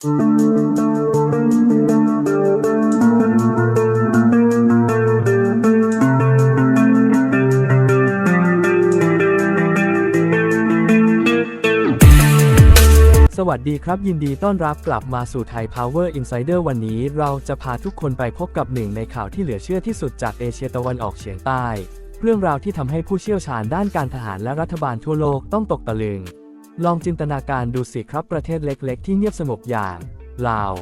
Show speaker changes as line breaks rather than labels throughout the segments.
สวัสดีครับ ยินดีต้อนรับกลับมาสู่ไทย Power Insider วันนี้เราจะพาทุกคนไปพบกับหนึ่งในข่าวที่เหลือเชื่อที่สุดจากเอเชียตะวันออกเฉียงใต้ เรื่องราวที่ทำให้ผู้เชี่ยวชาญด้านการทหารและรัฐบาลทั่วโลกต้องตกตะลึง ลองจินตนาการดูสิครับประเทศเล็กๆ ที่เงียบสงบอย่างลาว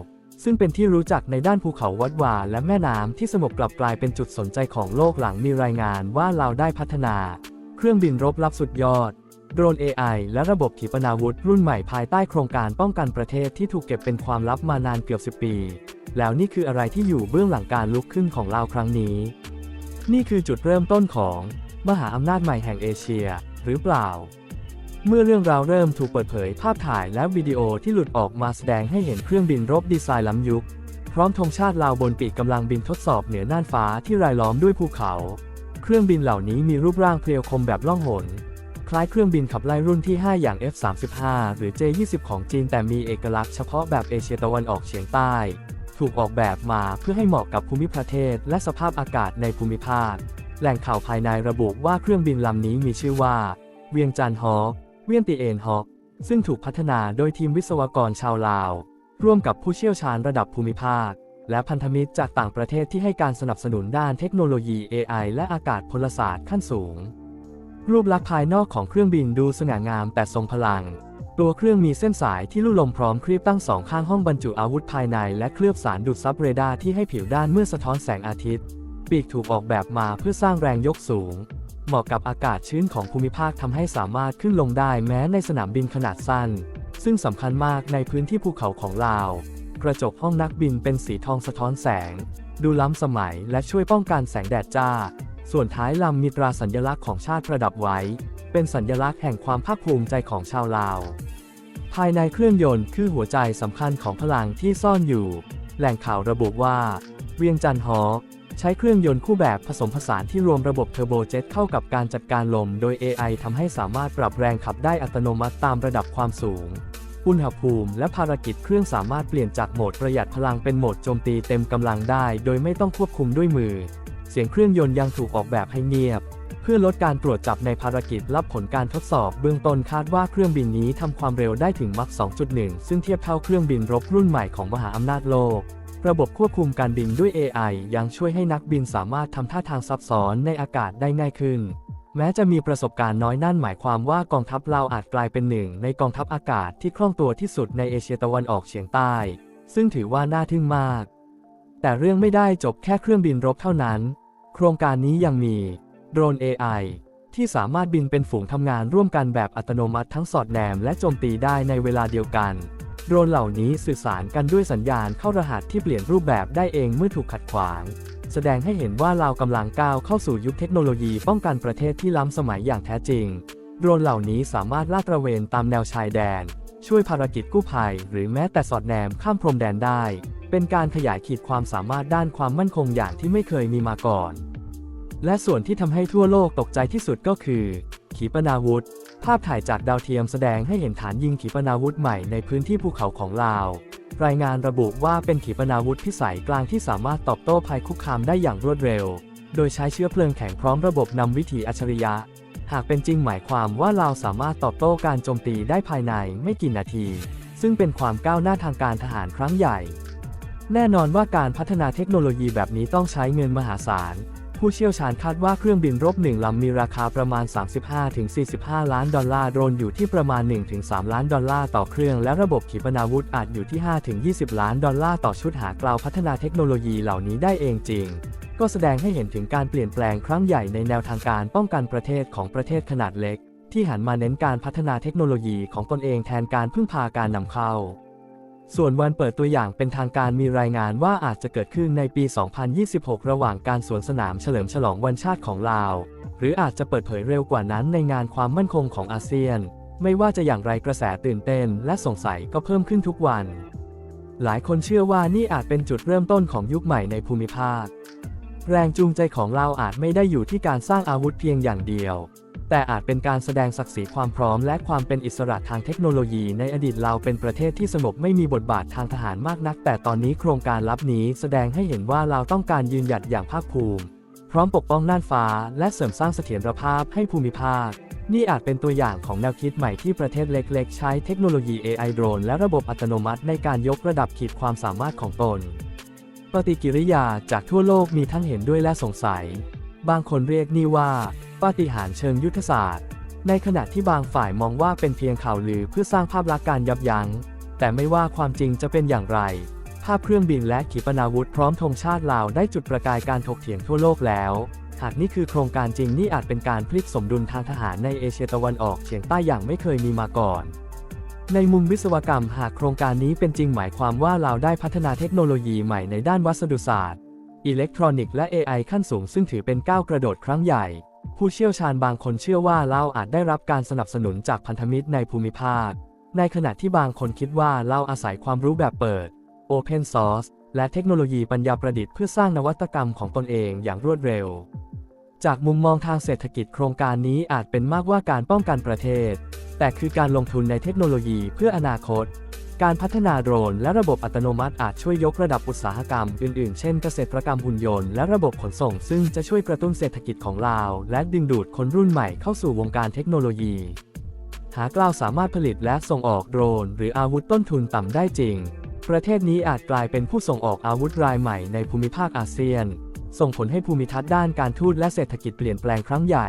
ซึ่งเป็นที่รู้จักในด้านภูเขาวัดวาและแม่น้ำที่สงบกลับกลายเป็นจุดสนใจของโลกหลังมีรายงานว่าลาวได้พัฒนา เครื่องบินรบลับสุดยอด โดรน AI และระบบขีปนาวุธรุ่นใหม่ภายใต้โครงการป้องกันประเทศที่ถูกเก็บเป็นความลับมานานเกือบ 10 ปี แล้วนี่คืออะไรที่อยู่เบื้องหลังการลุกขึ้นของลาวครั้งนี้ นี่คือจุดเริ่มต้นของมหาอำนาจใหม่แห่งเอเชีย หรือเปล่า เมื่อเรื่องราวเริ่มถูกเปิดเผยภาพถ่ายและวิดีโอที่หลุดออกมาแสดงให้เห็นเครื่องบินรบดีไซน์ล้ำยุค พร้อมธงชาติลาวบนปีกกำลังบินทดสอบเหนือน่านฟ้าที่รายล้อมด้วยภูเขา เครื่องบินเหล่านี้มีรูปร่างเพรียวคมแบบล่องหน คล้ายเครื่องบินขับไล่รุ่นที่ 5 อย่าง F-35 หรือ J-20 ของจีนแต่มีเอกลักษณ์เฉพาะแบบเอเชียตะวันออกเฉียงใต้ ถูกออกแบบมาเพื่อให้เหมาะกับภูมิประเทศและสภาพอากาศในภูมิภาค แหล่งข่าวภายในระบุว่าเครื่องบินลำนี้มีชื่อว่า เวียงจันทร์ฮอค เวียนตีเอ็นฮอคซึ่งถูกพัฒนาโดยทีมวิศวกรชาวลาว ร่วมกับผู้เชี่ยวชาญระดับภูมิภาค และพันธมิตรจากต่างประเทศที่ให้การสนับสนุนด้านเทคโนโลยี AI และอากาศพลศาสตร์ขั้นสูง รูปลักษณ์ภายนอกของเครื่องบินดูสง่างามแต่ทรงพลัง ตัวเครื่องมีเส้นสายที่ลู่ลมพร้อมครีบตั้งสองข้างห้องบรรจุอาวุธภายในและเคลือบสารดูดซับเรดาร์ที่ให้ผิวด้านเมื่อสะท้อนแสงอาทิตย์ ปีกถูกออกแบบมาเพื่อสร้างแรงยกสูง เหมาะกับอากาศชื้นของภูมิภาคทำให้สามารถขึ้นลงได้แม้ในสนามบินขนาดสั้น ซึ่งสำคัญมากในพื้นที่ภูเขาของลาว กระจกห้องนักบินเป็นสีทองสะท้อนแสง ดูล้ำสมัยและช่วยป้องกันแสงแดดจ้า ส่วนท้ายลำมีตราสัญลักษณ์ของชาติประดับไว้ เป็นสัญลักษณ์แห่งความภาคภูมิใจของชาวลาว ภายในเครื่องยนต์คือหัวใจสำคัญของพลังที่ซ่อนอยู่ แหล่งข่าวระบุว่า เวียงจันทร์ฮอ ใช้เครื่องยนต์คู่แบบผสมผสานที่รวมระบบเทอร์โบเจ็ตเข้ากับการจัดการลม โดย AI ทำให้สามารถปรับแรงขับได้อัตโนมัติตามระดับความสูง อุณหภูมิและภารกิจเครื่องสามารถเปลี่ยนจากโหมดประหยัดพลังเป็นโหมดโจมตีเต็มกำลังได้ โดยไม่ต้องควบคุมด้วยมือ เสียงเครื่องยนต์ยังถูกออกแบบให้เงียบ เพื่อลดการตรวจจับในภารกิจรับผลการทดสอบ เบื้องต้นคาดว่าเครื่องบินนี้ทำความเร็วได้ถึงมัค2.1 ซึ่งเทียบเท่าเครื่องบินรบรุ่นใหม่ของมหาอำนาจโลก ระบบควบคุมการบินด้วย AI ยังช่วยให้นักบินสามารถทำท่าทางซับซ้อนในอากาศได้ง่ายขึ้น แม้จะมีประสบการณ์น้อยนั่นหมายความว่ากองทัพลาวอาจกลายเป็นหนึ่งในกองทัพอากาศที่คล่องตัวที่สุดในเอเชียตะวันออกเฉียงใต้ ซึ่งถือว่าน่าทึ่งมาก แต่เรื่องไม่ได้จบแค่เครื่องบินรบเท่านั้น โครงการนี้ยังมีโดรน AI ที่สามารถบินเป็นฝูงทำงานร่วมกันแบบอัตโนมัติทั้งสอดแนมและโจมตีได้ในเวลาเดียวกัน โดรนเหล่านี้สื่อสารกันด้วยสัญญาณเข้ารหัสที่เปลี่ยนรูปแบบได้เองเมื่อถูกขัดขวาง แสดงให้เห็นว่าเรากำลังก้าวเข้าสู่ยุคเทคโนโลยีป้องกันประเทศที่ล้ำสมัยอย่างแท้จริง โดรนเหล่านี้สามารถลาดตระเวนตามแนวชายแดน ช่วยภารกิจกู้ภัย หรือแม้แต่สอดแนมข้ามพรมแดนได้ เป็นการขยายขีดความสามารถด้านความมั่นคงอย่างที่ไม่เคยมีมาก่อน และส่วนที่ทำให้ทั่วโลกตกใจที่สุดก็คือ ขีปนาวุธาพถ่ายจากดาวเทียมแสดงให้เห็นฐานยิงขีปนาวุธใหม่ในพื้นที่ภูเขาของลาว รายงานระบุว่าเป็นขีปนาวุธพิสัยกลางที่สามารถตอบโต้ภัยคุกคามได้อย่างรวดเร็ว โดยใช้เชื้อเพลิงแข็งพร้อมระบบนำวิถีอัจฉริยะ หากเป็นจริงหมายความว่าลาวสามารถตอบโต้การโจมตีได้ภายในไม่กี่นาที ซึ่งเป็นความก้าวหน้าทางการทหารครั้งใหญ่ แน่นอนว่าการพัฒนาเทคโนโลยีแบบนี้ต้องใช้เงินมหาศาล ผู้เชี่ยวชาญคาดว่าเครื่องบินรบหนึ่งลำมีราคาประมาณ 35-45 ล้านดอลลาร์ โดรนอยู่ที่ประมาณ 1-3 ล้านดอลลาร์ต่อเครื่อง และระบบขีปนาวุธอาจอยู่ที่ 5-20 ล้านดอลลาร์ต่อชุดหากล่าวพัฒนาเทคโนโลยีเหล่านี้ได้เองจริง ก็แสดงให้เห็นถึงการเปลี่ยนแปลงครั้งใหญ่ในแนวทางการป้องกันประเทศของประเทศขนาดเล็ก ที่หันมาเน้นการพัฒนาเทคโนโลยีของตนเองแทนการพึ่งพาการนำเข้า ส่วนวันเปิดตัวอย่างเป็นทางการมีรายงานว่าอาจจะเกิดขึ้นในปี 2026 ระหว่างการสวนสนามเฉลิมฉลองวันชาติของลาว หรืออาจจะเปิดเผยเร็วกว่านั้นในงานความมั่นคงของอาเซียน ไม่ว่าจะอย่างไรกระแสตื่นเต้นและสงสัยก็เพิ่มขึ้นทุกวัน หลายคนเชื่อว่านี่อาจเป็นจุดเริ่มต้นของยุคใหม่ในภูมิภาค แรงจูงใจของเราอาจไม่ได้อยู่ที่การสร้างอาวุธเพียงอย่างเดียว แต่อาจเป็นการแสดงศักดิ์ศรีความพร้อมและความเป็นอิสระทางเทคโนโลยี ในอดีตเราเป็นประเทศที่สงบไม่มีบทบาททางทหารมากนัก แต่ตอนนี้โครงการลับนี้แสดงให้เห็นว่าเราต้องการยืนหยัดอย่างภาคภูมิ พร้อมปกป้องน่านฟ้า และเสริมสร้างเสถียรภาพให้ภูมิภาค นี่อาจเป็นตัวอย่างของแนวคิดใหม่ที่ประเทศเล็ก ๆ ใช้เทคโนโลยี AI โดรนและระบบอัตโนมัติในการยกระดับขีดความสามารถของตน ปฏิกิริยาจากทั่วโลกมีทั้งเห็นด้วยและสงสัย บางคนเรียกนี่ว่าปาฏิหาริย์เชิงยุทธศาสตร์ ในขณะที่บางฝ่ายมองว่าเป็นเพียงข่าวลือเพื่อสร้างภาพลักษณ์การยับยัง้ง แต่ไม่ว่าความจริงจะเป็นอย่างไร ภาพเครื่องบินและขีปนาวุธพร้อมธงชาติลาวได้จุดประกายการถกเถียงทั่วโลกแล้ว หากนี่คือโครงการจริงนี่อาจเป็นการพลิกสมดุลทางทหารในเอเชียตะวันออกเฉียงใต้อย่างไม่เคยมีมาก่อนในมุมวิศวกรรมหากโครงการนี้เป็นจริงหมายความว่าเราได้พัฒนาเทคโนโลยีใหม่ในด้านวัสดุศาสตร์ อิเล็กทรอนิกส์และ AI ขั้นสูงซึ่งถือเป็นก้าวกระโดดครั้งใหญ่ ผู้เชี่ยวชาญบางคนเชื่อว่าเราอาจได้รับการสนับสนุนจากพันธมิตรในภูมิภาค ในขณะที่บางคนคิดว่าเราอาศัยความรู้แบบเปิด Open Source และเทคโนโลยีปัญญาประดิษฐ์เพื่อสร้างนวัตกรรมของตนเองอย่างรวดเร็ว จากมุมมองทางเศรษฐกิจโครงการนี้อาจเป็นมากกว่าการป้องกันประเทศ แต่คือการลงทุนในเทคโนโลยีเพื่ออนาคต การพัฒนาโดรนและระบบอัตโนมัติอาจช่วยยกระดับอุตสาหกรรมอื่นๆ เช่นเกษตรกรรมหุ่นยนต์และระบบขนส่ง ซึ่งจะช่วยกระตุ้นเศรษฐกิจของลาว และดึงดูดคนรุ่นใหม่เข้าสู่วงการเทคโนโลยี หากลาวสามารถผลิตและส่งออกโดรน หรืออาวุธต้นทุนต่ำได้จริง ประเทศนี้อาจกลายเป็นผู้ส่งออกอาวุธรายใหม่ในภูมิภาคอาเซียน ส่งผลให้ภูมิทัศน์ด้านการทูตและเศรษฐกิจเปลี่ยนแปลงครั้งใหญ่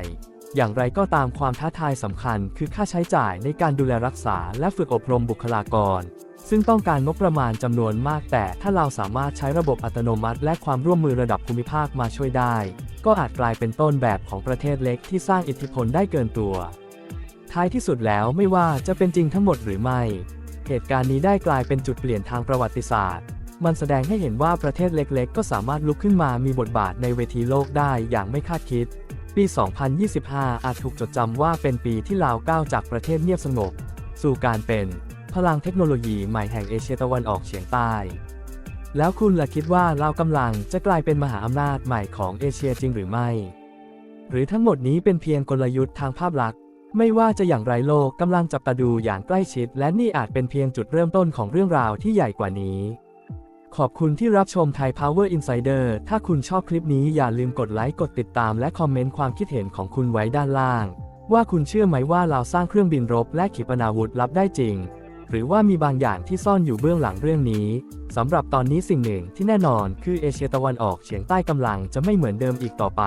อย่างไรก็ตามความท้าทายสำคัญคือค่าใช้จ่ายในการดูแลรักษาและฝึกอบรมบุคลากร ซึ่งต้องการงบประมาณจำนวนมากแต่ถ้าเราสามารถใช้ระบบอัตโนมัติ และความร่วมมือระดับภูมิภาคมาช่วยได้ ก็อาจกลายเป็นต้นแบบของประเทศเล็กที่สร้างอิทธิพลได้เกินตัว ท้ายที่สุดแล้วไม่ว่าจะเป็นจริงทั้งหมดหรือไม่ เหตุการณ์นี้ได้กลายเป็นจุดเปลี่ยนทางประวัติศาสตร์ มันแสดงให้เห็นว่าประเทศเล็กๆ ก็สามารถลุกขึ้นมามีบทบาทในเวทีโลกได้อย่างไม่คาดคิด ปี 2025 อาจถูกจดจำว่าเป็นปีที่ลาวก้าวจากประเทศเงียบสงบ สู่การเป็น พลังเทคโนโลยีใหม่แห่งเอเชียตะวันออกเฉียงใต้ แล้วคุณล่ะคิดว่าเรากำลังจะกลายเป็นมหาอำนาจใหม่ของเอเชียจริงหรือไม่ หรือทั้งหมดนี้เป็นเพียงกลยุทธ์ทางภาพลักษณ์ไม่ว่าจะอย่างไรโลกกำลังจับตาดูอย่างใกล้ชิด และนี่อาจเป็นเพียงจุดเริ่มต้นของเรื่องราวที่ใหญ่กว่านี้ ขอบคุณที่รับชมไทย Power Insider ถ้าคุณชอบคลิปนี้อย่าลืมกดไลค์ กดติดตาม และคอมเมนต์ความคิดเห็นของคุณไว้ด้านล่าง ว่าคุณเชื่อไหมว่าเราสร้างเครื่องบินรบและขีปนาวุธลับได้จริง หรือว่ามีบางอย่างที่ซ่อนอยู่เบื้องหลังเรื่องนี้สำหรับตอนนี้สิ่งหนึ่งที่แน่นอนคือเอเชียตะวันออกเฉียงใต้กำลังจะไม่เหมือนเดิมอีกต่อไป